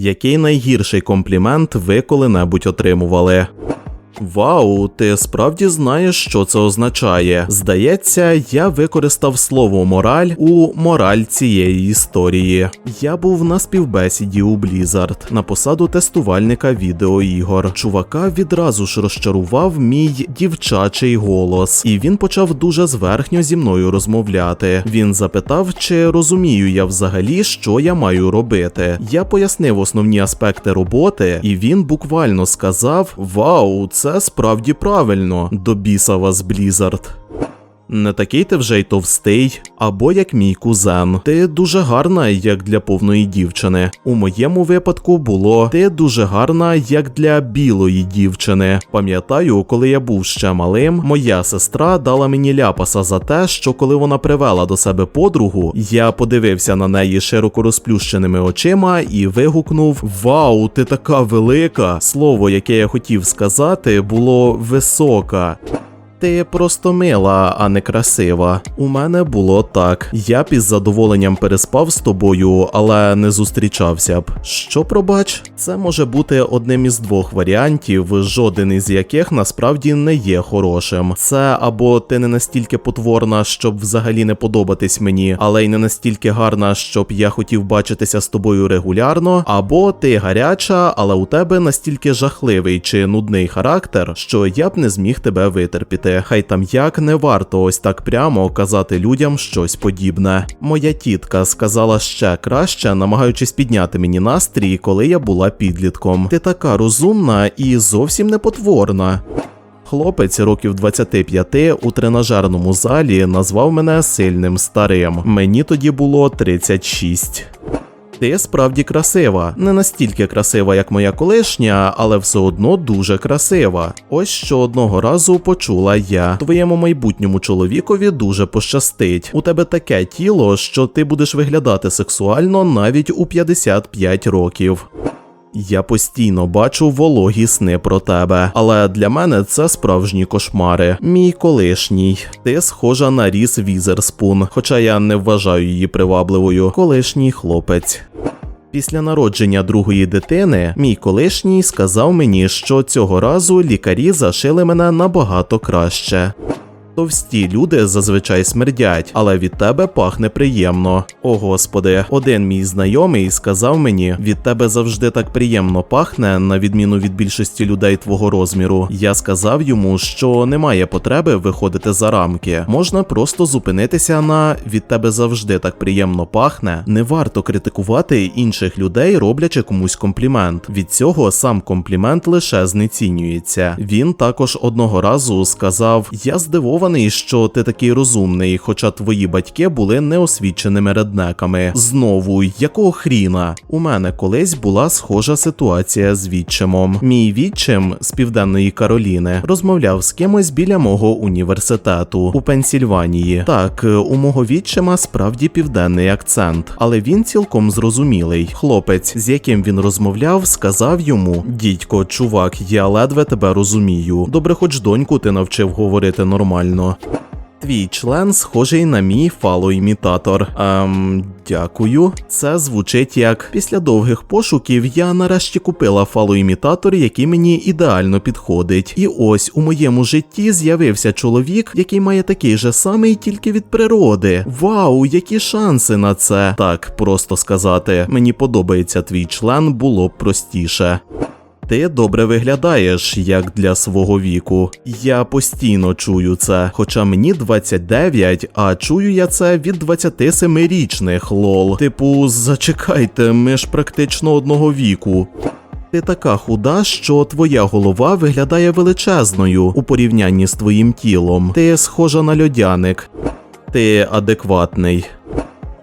Який найгірший комплімент ви коли-небудь отримували? Вау, ти справді знаєш, що це означає. Здається, я використав слово мораль у мораль цієї історії. Я був на співбесіді у Blizzard на посаду тестувальника відеоігор. Чувака відразу ж розчарував мій дівчачий голос, і він почав дуже зверхньо зі мною розмовляти. Він запитав, чи розумію я взагалі, що я маю робити. Я пояснив основні аспекти роботи, і він буквально сказав: Вау, це справді правильно. До біса вас, Blizzard. Не такий ти вже й товстий, або як мій кузен. Ти дуже гарна, як для повної дівчини. У моєму випадку було ти дуже гарна, як для білої дівчини. Пам'ятаю, коли я був ще малим, моя сестра дала мені ляпаса за те, що коли вона привела до себе подругу, я подивився на неї широко розплющеними очима і вигукнув: Вау, ти така велика! Слово, яке я хотів сказати, було висока. Ти просто мила, а не красива. У мене було так. Я б із задоволенням переспав з тобою, але не зустрічався б. Що пробач? Це може бути одним із двох варіантів, жоден із яких насправді не є хорошим. Це або ти не настільки потворна, щоб взагалі не подобатись мені, але й не настільки гарна, щоб я хотів бачитися з тобою регулярно, або ти гаряча, але у тебе настільки жахливий чи нудний характер, що я б не зміг тебе витерпіти. Хай там як не варто ось так прямо казати людям щось подібне. Моя тітка сказала ще краще, намагаючись підняти мені настрій, коли я була підлітком. Ти така розумна і зовсім не потворна. Хлопець років 25 у тренажерному залі назвав мене сильним старим. Мені тоді було 36. Ти справді красива, не настільки красива, як моя колишня, але все одно дуже красива. Ось що одного разу почула я. Твоєму майбутньому чоловікові дуже пощастить. У тебе таке тіло, що ти будеш виглядати сексуально навіть у 55 років. Я постійно бачу вологі сни про тебе, але для мене це справжні кошмари. Мій колишній. Ти схожа на Ріс Візерспун, хоча я не вважаю її привабливою. Колишній хлопець. Після народження другої дитини мій колишній сказав мені, що цього разу лікарі зашили мене набагато краще. Товсті люди зазвичай смердять, але від тебе пахне приємно. О господи, один мій знайомий сказав мені: від тебе завжди так приємно пахне, на відміну від більшості людей твого розміру. Я сказав йому, що немає потреби виходити за рамки. Можна просто зупинитися на від тебе завжди так приємно пахне. Не варто критикувати інших людей, роблячи комусь комплімент. Від цього сам комплімент лише знецінюється. Він також одного разу сказав: Я здивований здивований, що ти такий розумний, хоча твої батьки були неосвіченими реднеками. Знову, якого хріна? У мене колись була схожа ситуація з відчимом. Мій відчим з південної Кароліни розмовляв з кимось біля мого університету у Пенсільванії. Так, у мого відчима справді південний акцент, але він цілком зрозумілий. Хлопець, з яким він розмовляв, сказав йому: Дідько, чувак, я ледве тебе розумію. Добре, хоч доньку ти навчив говорити нормально. Твій член схожий на мій фалоімітатор. Ем, дякую. Це звучить як після довгих пошуків я нарешті купила фалоімітатор, який мені ідеально підходить. І ось у моєму житті з'явився чоловік, який має такий же самий, тільки від природи. Вау, які шанси на це! Так просто сказати. Мені подобається твій член, було б простіше. Ти добре виглядаєш, як для свого віку. Я постійно чую це, хоча мені 29, а чую я це від 27-річних лол. Типу, зачекайте, ми ж практично одного віку. Ти така худа, що твоя голова виглядає величезною у порівнянні з твоїм тілом. Ти схожа на льодяник. Ти адекватний.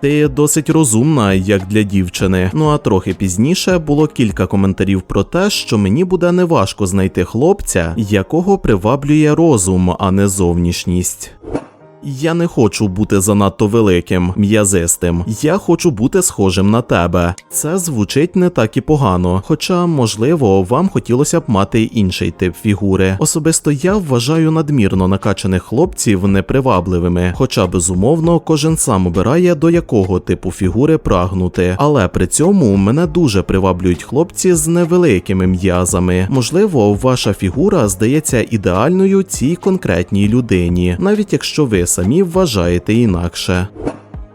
Ти досить розумна, як для дівчини. Ну а трохи пізніше було кілька коментарів про те, що мені буде неважко знайти хлопця, якого приваблює розум, а не зовнішність. Я не хочу бути занадто великим, м'язистим. Я хочу бути схожим на тебе. Це звучить не так і погано, хоча, можливо, вам хотілося б мати інший тип фігури. Особисто я вважаю надмірно накачаних хлопців непривабливими, хоча безумовно кожен сам обирає до якого типу фігури прагнути. Але при цьому мене дуже приваблюють хлопці з невеликими м'язами. Можливо, ваша фігура здається ідеальною цій конкретній людині, навіть якщо ви самі вважаєте інакше.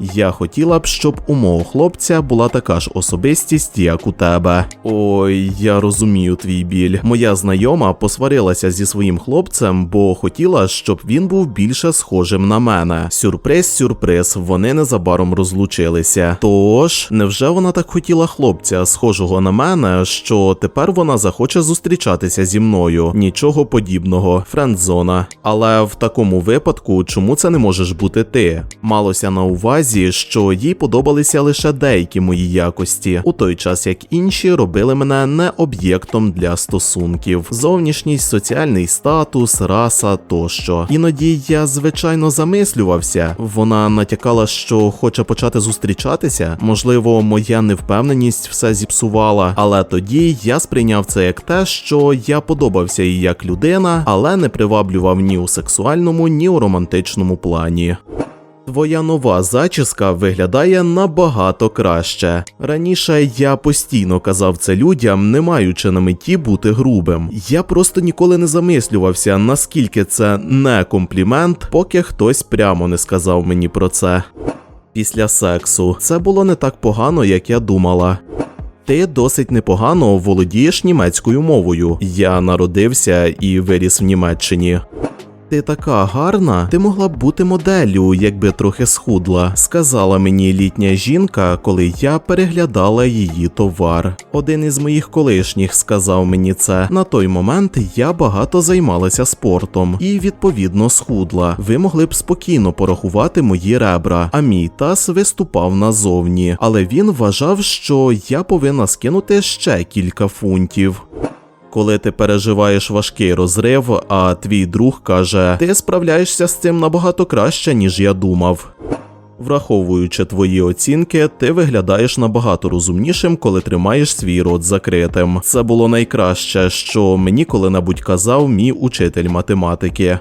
Я хотіла б, щоб у мого хлопця була така ж особистість, як у тебе. Ой, я розумію твій біль. Моя знайома посварилася зі своїм хлопцем, бо хотіла, щоб він був більше схожим на мене. Сюрприз, сюрприз, вони незабаром розлучилися. Тож, невже вона так хотіла хлопця, схожого на мене, що тепер вона захоче зустрічатися зі мною? Нічого подібного, френдзона. Але в такому випадку, чому це не можеш бути ти? Малося на увазі що їй подобалися лише деякі мої якості, у той час як інші робили мене не об'єктом для стосунків, зовнішність, соціальний статус, раса тощо. Іноді я звичайно замислювався. Вона натякала, що хоче почати зустрічатися. Можливо, моя невпевненість все зіпсувала, але тоді я сприйняв це як те, що я подобався їй як людина, але не приваблював ні у сексуальному, ні у романтичному плані. Твоя нова зачіска виглядає набагато краще. Раніше я постійно казав це людям, не маючи на меті бути грубим. Я просто ніколи не замислювався, наскільки це не комплімент, поки хтось прямо не сказав мені про це. Після сексу це було не так погано, як я думала. Ти досить непогано володієш німецькою мовою. Я народився і виріс в Німеччині. Ти така гарна, ти могла б бути моделлю, якби трохи схудла, сказала мені літня жінка, коли я переглядала її товар. Один із моїх колишніх сказав мені це. На той момент я багато займалася спортом і відповідно схудла. Ви могли б спокійно порахувати мої ребра, а мій таз виступав назовні. Але він вважав, що я повинна скинути ще кілька фунтів. Коли ти переживаєш важкий розрив, а твій друг каже: Ти справляєшся з цим набагато краще, ніж я думав. Враховуючи твої оцінки, ти виглядаєш набагато розумнішим, коли тримаєш свій рот закритим. Це було найкраще, що мені коли-небудь казав мій учитель математики.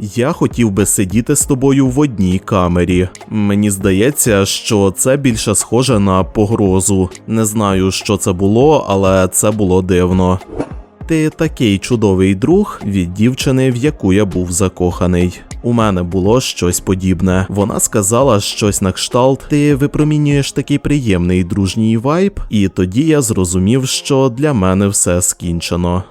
Я хотів би сидіти з тобою в одній камері. Мені здається, що це більше схоже на погрозу. Не знаю, що це було, але це було дивно. Ти такий чудовий друг від дівчини, в яку я був закоханий. У мене було щось подібне. Вона сказала щось на кшталт: ти випромінюєш такий приємний дружній вайб, і тоді я зрозумів, що для мене все скінчено.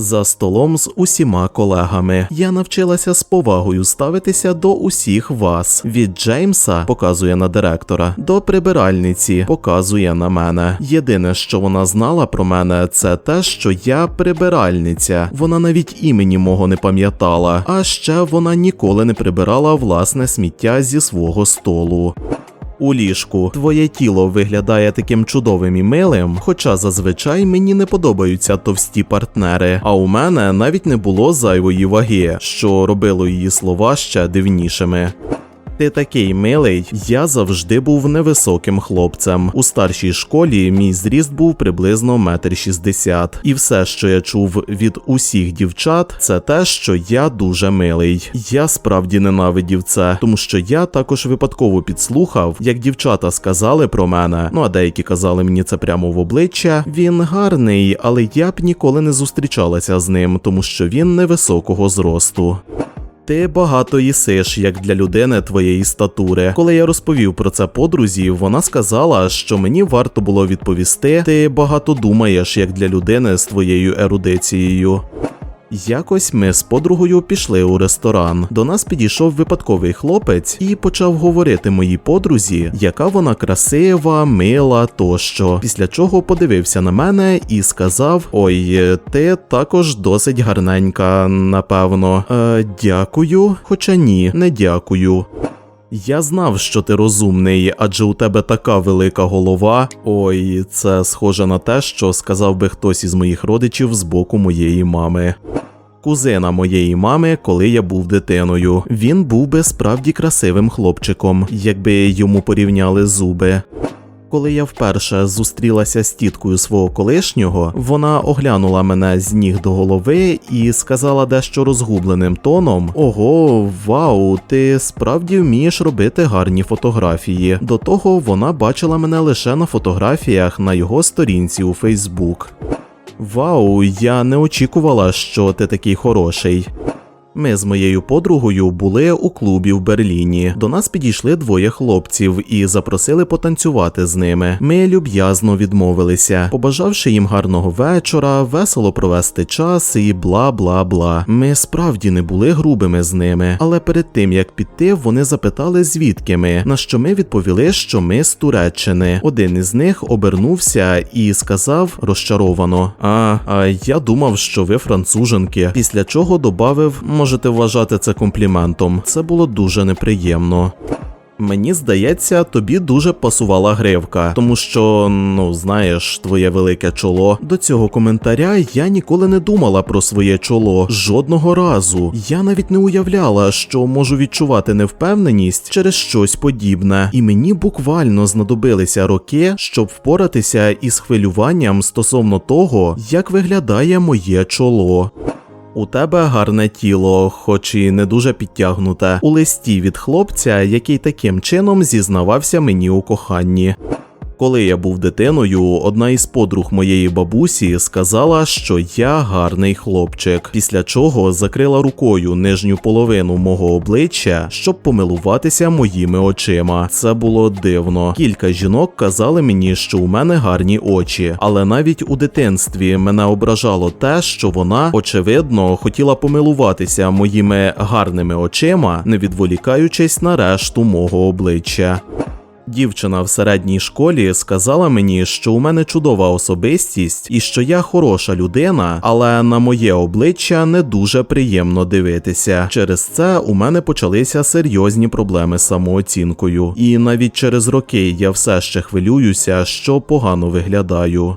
За столом з усіма колегами я навчилася з повагою ставитися до усіх вас. Від Джеймса показує на директора, до прибиральниці показує на мене. Єдине, що вона знала про мене, це те, що я прибиральниця. Вона навіть імені мого не пам'ятала. А ще вона ніколи не прибирала власне сміття зі свого столу. У ліжку твоє тіло виглядає таким чудовим і милим, хоча зазвичай мені не подобаються товсті партнери. А у мене навіть не було зайвої ваги, що робило її слова ще дивнішими. Ти такий милий, я завжди був невисоким хлопцем. У старшій школі мій зріст був приблизно метр шістдесят. І все, що я чув від усіх дівчат, це те, що я дуже милий. Я справді ненавидів це, тому що я також випадково підслухав, як дівчата сказали про мене. Ну а деякі казали мені це прямо в обличчя. Він гарний, але я б ніколи не зустрічалася з ним, тому що він невисокого зросту. Ти багато їсиш, як для людини твоєї статури. Коли я розповів про це подрузі, вона сказала, що мені варто було відповісти: ти багато думаєш, як для людини з твоєю ерудицією. Якось ми з подругою пішли у ресторан. До нас підійшов випадковий хлопець і почав говорити моїй подрузі, яка вона красива, мила тощо. Після чого подивився на мене і сказав: Ой, ти також досить гарненька, напевно. Е, дякую, хоча ні, не дякую. Я знав, що ти розумний, адже у тебе така велика голова. Ой, це схоже на те, що сказав би хтось із моїх родичів з боку моєї мами. Кузина моєї мами, коли я був дитиною. Він був би справді красивим хлопчиком, якби йому порівняли зуби. Коли я вперше зустрілася з тіткою свого колишнього, вона оглянула мене з ніг до голови і сказала дещо розгубленим тоном: Ого, вау, ти справді вмієш робити гарні фотографії. До того вона бачила мене лише на фотографіях на його сторінці у Фейсбук. Вау, я не очікувала, що ти такий хороший. Ми з моєю подругою були у клубі в Берліні. До нас підійшли двоє хлопців і запросили потанцювати з ними. Ми люб'язно відмовилися, побажавши їм гарного вечора, весело провести час і бла бла бла. Ми справді не були грубими з ними, але перед тим як піти, вони запитали, звідки ми. На що ми відповіли, що ми з Туреччини. Один із них обернувся і сказав розчаровано: А, а я думав, що ви француженки. Після чого добавив, можете вважати це компліментом. Це було дуже неприємно. Мені здається, тобі дуже пасувала гривка, тому що, ну знаєш, твоє велике чоло. До цього коментаря я ніколи не думала про своє чоло жодного разу. Я навіть не уявляла, що можу відчувати невпевненість через щось подібне, і мені буквально знадобилися роки, щоб впоратися із хвилюванням стосовно того, як виглядає моє чоло. У тебе гарне тіло, хоч і не дуже підтягнуте, у листі від хлопця, який таким чином зізнавався мені у коханні. Коли я був дитиною, одна із подруг моєї бабусі сказала, що я гарний хлопчик, після чого закрила рукою нижню половину мого обличчя, щоб помилуватися моїми очима. Це було дивно. Кілька жінок казали мені, що у мене гарні очі, але навіть у дитинстві мене ображало те, що вона, очевидно, хотіла помилуватися моїми гарними очима, не відволікаючись на решту мого обличчя. Дівчина в середній школі сказала мені, що у мене чудова особистість і що я хороша людина, але на моє обличчя не дуже приємно дивитися. Через це у мене почалися серйозні проблеми з самооцінкою, і навіть через роки я все ще хвилююся, що погано виглядаю.